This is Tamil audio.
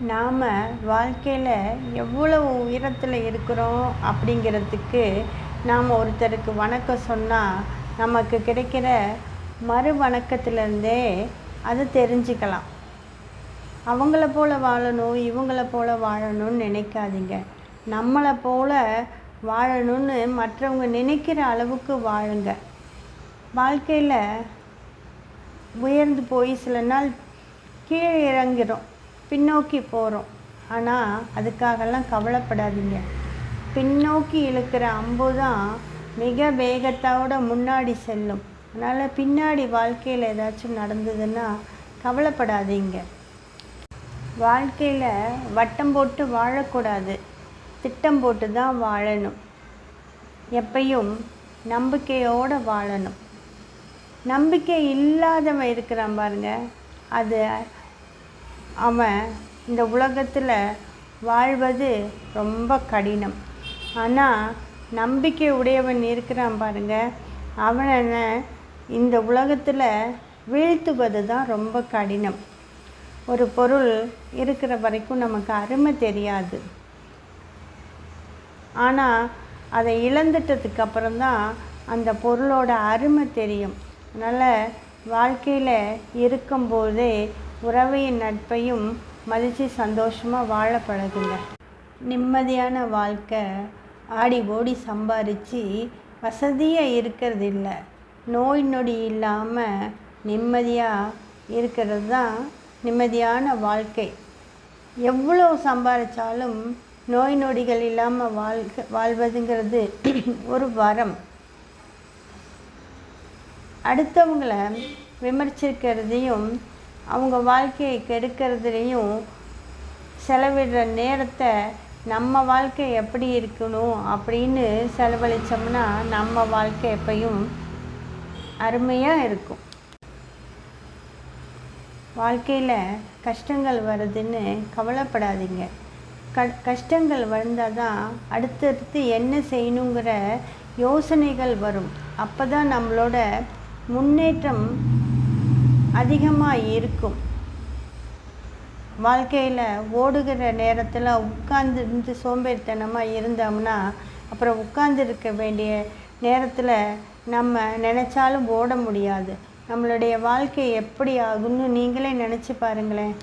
நாம் வாழ்க்கையில் எவ்வளவு உயரத்தில் இருக்கிறோம் அப்படிங்கிறதுக்கு நாம் ஒருத்தருக்கு வணக்கம் சொன்னால் நமக்கு கிடைக்கிற மறு வணக்கத்திலேருந்தே அதை தெரிஞ்சுக்கலாம். அவங்கள போல் வாழணும் இவங்கள போல் வாழணும்னு நினைக்காதீங்க. நம்மளை போல் வாழணும்னு மற்றவங்க நினைக்கிற அளவுக்கு வாழுங்க. வாழ்க்கையில் உயர்ந்து போய் சில நாள் கீழே இறங்கிறோம் பின்னோக்கி போகிறோம் ஆனால் அதுக்காகலாம் கவலைப்படாதீங்க. பின்னோக்கி இழுக்கிற அம்பு தான் மிக வேகத்தோட முன்னாடி செல்லும். அதனால் பின்னாடி வாழ்க்கையில் ஏதாச்சும் நடந்ததுன்னா கவலைப்படாதீங்க. வாழ்க்கையில் வட்டம் போட்டு வாழக்கூடாது. திட்டம் போட்டு தான் வாழணும். எப்பையும் நம்பிக்கையோடு வாழணும். நம்பிக்கை இல்லாதவன் இருக்கிறான் பாருங்க. அது அவன் இந்த உலகத்தில் வாழ்வது ரொம்ப கடினம். ஆனால் நம்பிக்கை உடையவன் இருக்கிறான் பாருங்க. அவனை இந்த உலகத்தில் வீழ்த்துவது தான் ரொம்ப கடினம். ஒரு பொருள் இருக்கிற வரைக்கும் நமக்கு அருமை தெரியாது. ஆனால் அதை இழந்துட்டதுக்கு அப்புறம்தான் அந்த பொருளோட அருமை தெரியும். அதனால் வாழ்க்கையில் இருக்கும்போதே உறவையும் நட்பையும் மதித்து சந்தோஷமாக வாழ பழகுங்க நிம்மதியான வாழ்க்கை ஆடி ஓடி சம்பாரித்து வசதியாக இருக்கிறது இல்லை நோய் நொடி இல்லாமல் நிம்மதியாக இருக்கிறது தான் நிம்மதியான வாழ்க்கை. எவ்வளோ சம்பாதிச்சாலும் நோய் நொடிகள் இல்லாமல் வாழ்க வாழ்வதுங்கிறது ஒரு வரம். அடுத்தவங்களை விமர்சிக்கிறதையும் அவங்க வாழ்க்கையை கெடுக்கிறதுலையும் செலவிடுற நேரத்தை நம்ம வாழ்க்கை எப்படி இருக்கணும் அப்படின்னு செலவழித்தோம்னா நம்ம வாழ்க்கை எப்பயும் அருமையாக இருக்கும். வாழ்க்கையில் கஷ்டங்கள் வருதுன்னு கவலைப்படாதீங்க. க கஷ்டங்கள் வந்தால் தான் அடுத்தடுத்து என்ன செய்யணுங்கிற யோசனைகள் வரும். அப்போ தான் நம்மளோட முன்னேற்றம் அதிகமாக இருக்கும் வாழ்க்கையில் ஓடுகிற நேரத்தில் உட்கார்ந்துருந்து சோம்பேறித்தனமாக இருந்தோம்னா அப்புறம் உட்கார்ந்துருக்க வேண்டிய நேரத்தில் நம்ம நினச்சாலும் ஓட முடியாது. நம்மளுடைய வாழ்க்கை எப்படி ஆகும்னு நீங்களே நினச்சி பாருங்களேன்.